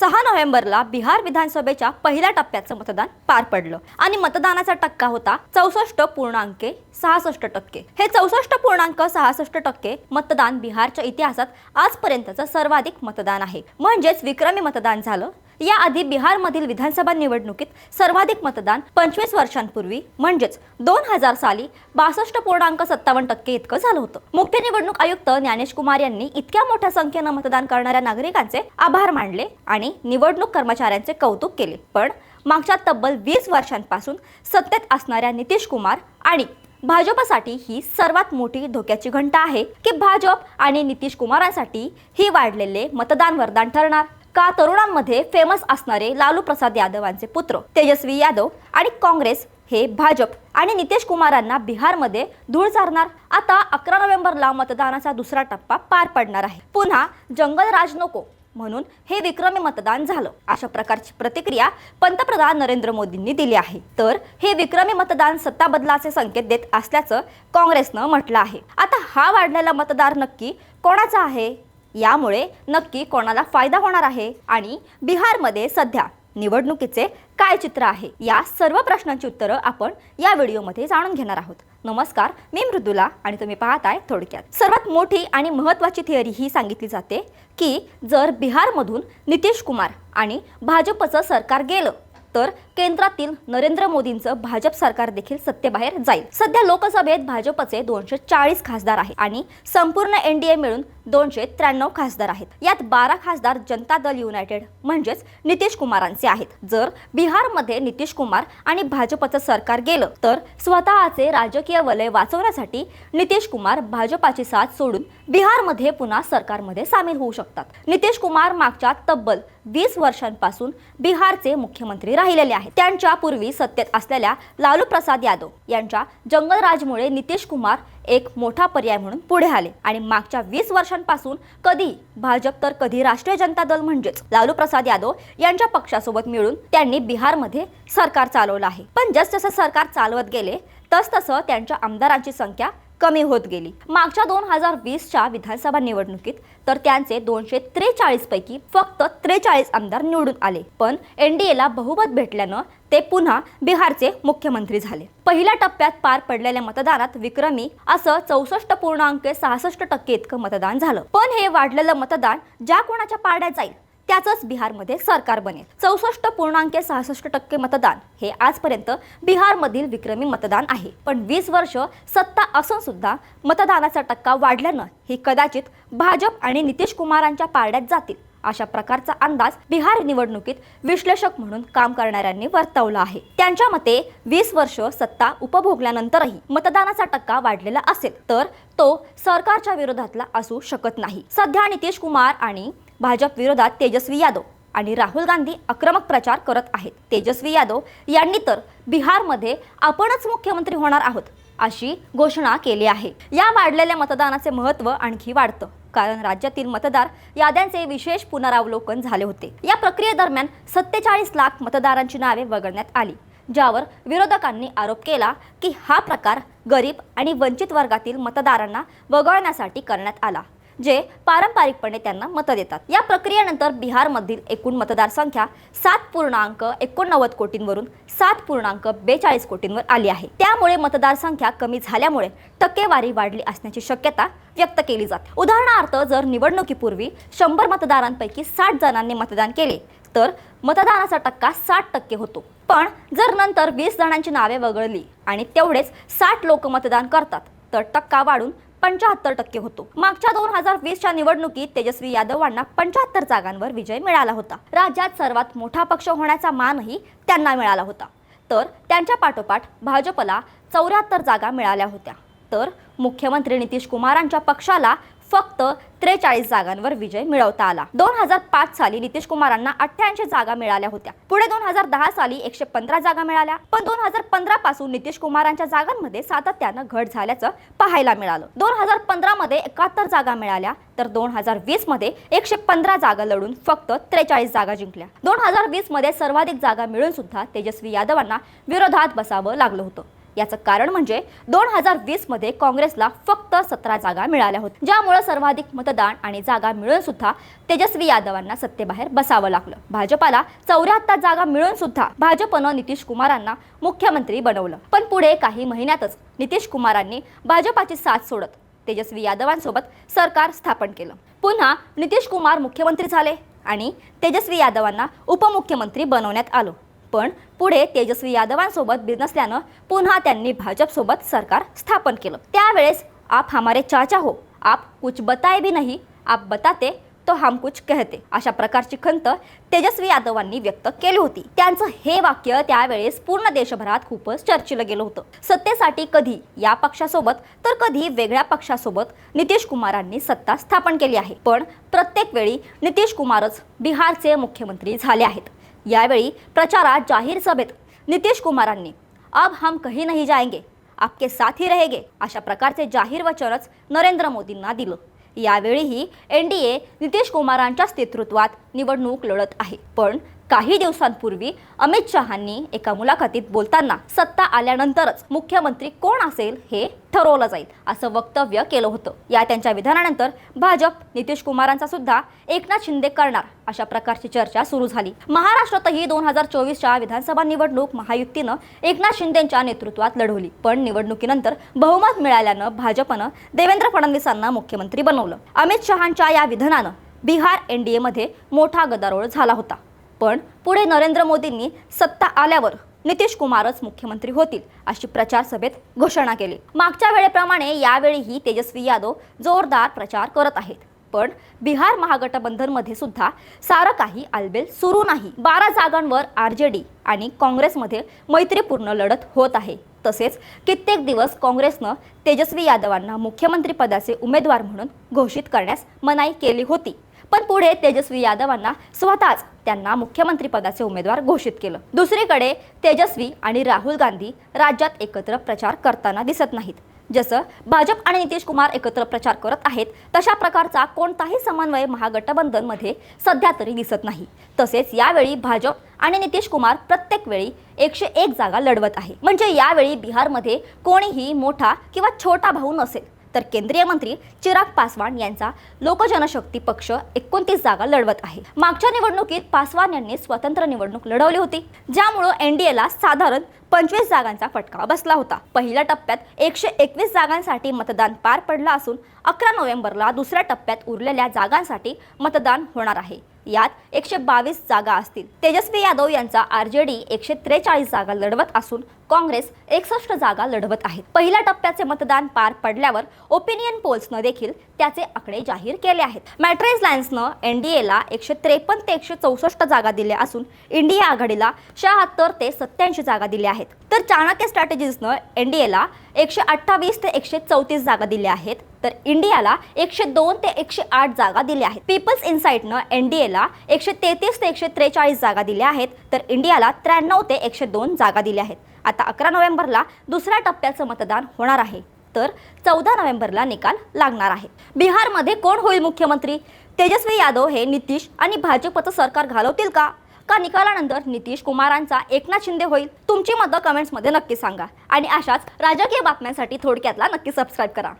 सहा नोव्हेंबरला बिहार विधानसभेच्या पहिल्या टप्प्याचं मतदान पार पडलं. आणि मतदानाचा टक्का होता चौसष्ट पूर्णांक सहासष्ट टक्के. हे चौसष्ट पूर्णांक सहासष्ट टक्के मतदान बिहारच्या इतिहासात आजपर्यंतचं सर्वाधिक मतदान आहे. म्हणजेच विक्रमी मतदान झालं याआधी बिहारमधील विधानसभा निवडणुकीत सर्वाधिक मतदान पंचवीस वर्षांपूर्वी म्हणजेच दोन हजार साली बासष्ट पूर्णांक सत्तावन्न टक्के इतकं झालं होतं. मुख्य निवडणूक आयुक्त ज्ञानेश कुमार यांनी इतक्या मोठ्या संख्येनं मतदान करणाऱ्या नागरिकांचे आभार मानले आणि निवडणूक कर्मचाऱ्यांचे कौतुक केले. पण मागच्या तब्बल वीस वर्षांपासून सत्तेत असणाऱ्या नितीश कुमार आणि भाजपसाठी ही सर्वात मोठी धोक्याची घंटा आहे की भाजप आणि नितीश कुमारांसाठी ही वाढलेले मतदान वरदान ठरणार. का तरुणांमध्ये फेमस असणारे लालू प्रसाद यादवांचे पुत्र तेजस्वी यादव आणि काँग्रेस हे भाजप आणि नितेश कुमारांना बिहारमध्ये धूळ चारणार आता अकरा नोव्हेंबरला मतदानाचा दुसरा टप्पा पार पडणार आहे. पुन्हा जंगल राज नको म्हणून हे विक्रमी मतदान झालं. अशा प्रकारची प्रतिक्रिया पंतप्रधान नरेंद्र मोदींनी दिली आहे. तर हे विक्रमी मतदान सत्ता बदलाचे संकेत देत असल्याचं काँग्रेसनं म्हटलं आहे. आता हा वाढलेला मतदार नक्की कोणाचा आहे? यामुळे नक्की कोणाला फायदा होणार आहे? आणि बिहारमध्ये सध्या निवडणुकीचे काय चित्र आहे? या सर्व प्रश्नांची उत्तरं आपण या व्हिडिओमध्ये जाणून घेणार आहोत. नमस्कार मी मृदुला आणि तुम्ही पाहताय थोडक्यात. सर्वात मोठी आणि महत्त्वाची थिअरी ही सांगितली जाते की जर बिहारमधून नितीश कुमार आणि भाजपचं सरकार गेलं तर केंद्रातील नरेंद्र मोदींचं भाजप सरकार देखील सत्तेबाहेर जाईल. सध्या लोकसभेत भाजपचे दोनशे चाळीस खासदार आहेत आणि संपूर्ण एनडीए मिळून दोनशे त्र्याण्णव खासदार आहेत. यात बारा खासदार जनता दल युनायटेड म्हणजेच नितीश कुमारांचे आहेत. जर बिहारमध्ये नितीश कुमार आणि भाजपचं सरकार गेलं तर स्वतःचे राजकीय वलय वाचवण्यासाठी नितीश कुमार भाजपाची साथ सोडून बिहारमध्ये पुन्हा सरकारमध्ये सामील होऊ शकतात. नितीश कुमार मागच्या तब्बल वीस वर्षांपासून बिहारचे मुख्यमंत्री राहिलेले आहेत. त्यांच्या पूर्वी सत्तेत असलेल्या लालू प्रसाद यादव यांच्या जंगलराजमुळे नितीश कुमार एक मोठा पर्याय म्हणून पुढे आले. आणि मागच्या वीस वर्षांपासून कधी भाजप तर कधी राष्ट्रीय जनता दल म्हणजेच लालू प्रसाद यादव यांच्या पक्षासोबत मिळून त्यांनी बिहारमध्ये सरकार चालवलं आहे. पण जसजसं सरकार चालवत गेले तसतसं त्यांच्या आमदारांची संख्या कमी होत गेली. मागच्या दोन हजार वीसच्या विधानसभा निवडणुकीत तर त्यांचे दोनशे त्रेचाळीस पैकी फक्त त्रेचाळीस आमदार निवडून आले. पण एनडीएला बहुमत भेटल्यानं ते पुन्हा बिहारचे मुख्यमंत्री झाले. पहिल्या टप्प्यात पार पडलेल्या मतदानात विक्रमी असं चौसष्ट पूर्णांक सहासष्ट टक्के इतकं मतदान झालं. पण हे वाढलेलं मतदान ज्या कोणाच्या पारड्यात जाईल त्याचंच बिहारमध्ये सरकार बनेल. चौसष्ट पूर्णांक सहासष्ट टक्के मतदान हे आजपर्यंत बिहारमधील विक्रमी मतदान आहे. पण वीस वर्ष सत्ता असून सुद्धा मतदानाचा टक्का वाढल्यानं ही कदाचित भाजप आणि नितीश कुमारांच्या पारड्यात जातील अशा प्रकारचा अंदाज बिहार निवडणुकीत विश्लेषक म्हणून काम करणाऱ्यांनी वर्तवला आहे. त्यांच्या मते वीस वर्ष सत्ता उपभोगल्यानंतरही मतदानाचा टक्का वाढलेला असेल तर तो सरकारच्या विरोधातला असू शकत नाही. सध्या नितीश कुमार आणि भाजप विरोधात तेजस्वी यादव आणि राहुल गांधी आक्रमक प्रचार करत आहेत. तेजस्वी यादव यांनी तर बिहारमध्ये आपणच मुख्यमंत्री होणार आहोत अशी घोषणा केली आहे. या वाढलेल्या मतदानाचे महत्त्व आणखी वाढतं कारण राज्यातील मतदार याद्यांचे विशेष पुनरावलोकन झाले होते. या प्रक्रियेदरम्यान सत्तेचाळीस लाख मतदारांची नावे वगळण्यात आली ज्यावर विरोधकांनी आरोप केला की हा प्रकार गरीब आणि वंचित वर्गातील मतदारांना वगळण्यासाठी करण्यात आला. जे पारंपरिकपणे त्यांना मतं देतात. या प्रक्रियेनंतर बिहारमधील एकूण मतदारसंख्या सात पूर्णांक एकोणनव्वद कोटींवरून सात पूर्णांक बेचाळीस कोटींवर आली आहे. त्यामुळे मतदारसंख्या कमी झाल्यामुळे टक्केवारी वाढली असण्याची शक्यता व्यक्त केली जाते. उदाहरणार्थ जर निवडणुकीपूर्वी शंभर मतदारांपैकी साठ जणांनी मतदान केले तर मतदानाचा टक्का साठ टक्के होतो. पण जर नंतर वीस जणांची नावे वगळली आणि तेवढेच साठ लोक मतदान करतात तर टक्का वाढून पंच्याहत्तर टक्के होतो. मागच्या दोन हजार वीसच्या निवडणुकीत तेजस्वी यादवांना पंच्याहत्तर जागांवर विजय मिळाला होता. राज्यात सर्वात मोठा पक्ष होण्याचा मानही त्यांना मिळाला होता. तर त्यांच्या पाठोपाठ भाजपला चौऱ्याहत्तर जागा मिळाल्या होत्या. तर मुख्यमंत्री नितीश कुमारांच्या पक्षाला फक्त त्रेचाळीस जागांवर विजय मिळवता आला. दोन हजार पाच साली नितीश कुमारांना अठ्ठ्याऐंशी जागा मिळाल्या होत्या. पुढे दोन हजार दहा साली एकशे पंधरा जागा मिळाल्या. पण दोन हजार पंधरा पासून नितीश कुमारांच्या जागांमध्ये सातत्यानं घट झाल्याचं पाहायला मिळालं. दोन हजार पंधरा मध्ये एकाहत्तर जागा मिळाल्या तर दोन हजार वीसमध्ये एकशे पंधरा जागा लढून फक्त त्रेचाळीस जागा जिंकल्या. दोन हजार वीसमध्ये सर्वाधिक जागा मिळून सुद्धा तेजस्वी यादवांना विरोधात बसावं लागलं होतं. याचं कारण म्हणजे दोन हजार वीसमध्ये काँग्रेसला फक्त सतरा जागा मिळाल्या होत्या. ज्यामुळे सर्वाधिक मतदान आणि जागा मिळून सुद्धा तेजस्वी यादवांना सत्तेबाहेर बसावं लागलं. भाजपाला चौऱ्याहत्तर जागा मिळून सुद्धा भाजपनं नितीश कुमारांना मुख्यमंत्री बनवलं. पण पुढे काही महिन्यातच नितीश कुमारांनी भाजपाची साथ सोडत तेजस्वी यादवांसोबत सरकार स्थापन केलं. पुन्हा नितीश कुमार मुख्यमंत्री झाले आणि तेजस्वी यादवांना उपमुख्यमंत्री बनवण्यात आलं. पण पुढे तेजस्वी यादवांसोबत बिनसल्यानं पुन्हा त्यांनी भाजपसोबत सरकार स्थापन केलं. त्यावेळेस आप हमारे चाचा हो आप कुछ बताए भी नहीं आप बताते तो हम कुछ कहते अशा प्रकारची खंत तेजस्वी यादवांनी व्यक्त केली होती. त्यांचं हे वाक्य त्यावेळेस पूर्ण देशभरात खूपच चर्चेलं गेलं होतं. सत्तेसाठी कधी या पक्षासोबत तर कधी वेगळ्या पक्षासोबत नितीश कुमारांनी सत्ता स्थापन केली आहे. पण प्रत्येक वेळी नितीश कुमारच बिहारचे मुख्यमंत्री झाले आहेत. यावेळी प्रचारात जाहीर सभेत नितीश कुमारांनी अब हम कही नहीं जाएंगे आपके साथ ही रहेंगे अशा प्रकारचे जाहीर वचनच नरेंद्र मोदींना दिलं. यावेळीही एन डी ए नितीश कुमारांच्याच नेतृत्वात निवडणूक लढत आहे. पण काही दिवसांपूर्वी अमित शहांनी एका मुलाखतीत बोलताना सत्ता आल्यानंतरच मुख्यमंत्री कोण असेल हे ठरवलं जाईल असं वक्तव्य केलं होतं. या त्यांच्या विधानानंतर भाजप नितीश कुमारांचा सुद्धा एकनाथ शिंदे करणार अशा प्रकारची चर्चा सुरू झाली. महाराष्ट्रातही दोन हजार चोवीसच्या विधानसभा निवडणूक महायुक्तीनं एकनाथ शिंदेच्या नेतृत्वात लढवली. पण निवडणुकीनंतर बहुमत मिळाल्यानं भाजपनं देवेंद्र फडणवीसांना मुख्यमंत्री बनवलं. अमित शहांच्या या विधानानं बिहार एनडीएमध्ये मोठा गदारोळ झाला होता. पण पुढे नरेंद्र मोदींनी सत्ता आल्यावर नितीश कुमारच मुख्यमंत्री होतील अशी प्रचार सभेत घोषणा केली. मागच्या वेळेप्रमाणे यावेळीही तेजस्वी यादव जोरदार प्रचार करत आहेत. पण बिहार महागठबंधनमध्ये सुद्धा सारं काही आलबेल सुरू नाही. बारा जागांवर आर जे डी आणि काँग्रेसमध्ये मैत्रीपूर्ण लढत होत आहे. तसेच कित्येक दिवस काँग्रेसनं तेजस्वी यादवांना मुख्यमंत्रीपदाचे उमेदवार म्हणून घोषित करण्यास मनाई केली होती. पण पुढे तेजस्वी यादवांना स्वतःच त्यांना मुख्यमंत्रीपदाचे उमेदवार घोषित केलं. दुसरीकडे तेजस्वी आणि राहुल गांधी राज्यात एकत्र प्रचार करताना दिसत नाहीत. जसं भाजप आणि नितीश कुमार एकत्र प्रचार करत आहेत तशा प्रकारचा कोणताही समन्वय महागठबंधनमध्ये सध्या तरी दिसत नाही. तसेच यावेळी भाजप आणि नितीश कुमार प्रत्येक वेळी एकशे एक जागा लढवत आहे. म्हणजे यावेळी बिहारमध्ये कोणीही मोठा किंवा छोटा भाऊ नसेल. तर केंद्रीय मंत्री चिराग पासवान यांचा लोकजनशक्ती पक्ष एकोणतीस जागा लढवत आहे. मागच्या निवडणुकीत पासवान यांनी स्वतंत्र निवडणूक लढवली होती. ज्यामुळं एनडीएला साधारण पंचवीस जागांचा फटका बसला होता. पहिल्या टप्प्यात एकशे एकवीस जागांसाठी मतदान पार पडलं असून अकरा नोव्हेंबरला दुसऱ्या टप्प्यात उरलेल्या जागांसाठी मतदान होणार आहे. यात एकशे बावीस जागा असतील. तेजस्वी यादव यांचा आर जे डी एकशे त्रेचाळीस जागा लढवत असून काँग्रेस एकसष्ट जागा लढवत आहेत पहिल्या टप्प्याचे मतदान पार पडल्यावर ओपिनियन पोल्सनं देखील त्याचे आकडे जाहीर केले आहेत. मॅट्रेस लायन्सनं एन डी एला एकशे त्रेपन्न ते एकशे चौसष्ट जागा दिल्या असून इंडिया आघाडीला शहात्तर ते सत्याऐंशी जागा दिल्या आहेत. तर चाणक्य स्ट्रॅटेजीजनं एन डी एला एकशे अठ्ठावीस ते एकशे चौतीस जागा दिल्या आहेत. तर इंडियाला एकशे दोन ते एकशे आठ जागा दिल्या आहेत. पीपल्स इन्साईटनं एन डी एला एकशे तेहतीस ते एकशे त्रेचाळीस जागा दिल्या आहेत. तर इंडियाला त्र्याण्णव ते एकशे दोन जागा दिल्या आहेत. आता अकरा नोव्हेंबरला दुसऱ्या टप्प्याचं मतदान होणार आहे. तर चौदा नोव्हेंबरला निकाल लागणार आहे. बिहारमध्ये कोण होईल मुख्यमंत्री? तेजस्वी यादव हे नितीश आणि भाजपचं सरकार घालवतील का? का निकालानंतर नितीश कुमारांचा एकनाथ शिंदे होईल? तुमची मतं कमेंट्समध्ये नक्की सांगा. आणि अशाच राजकीय बातम्यांसाठी थोडक्यातला नक्की सबस्क्राईब करा.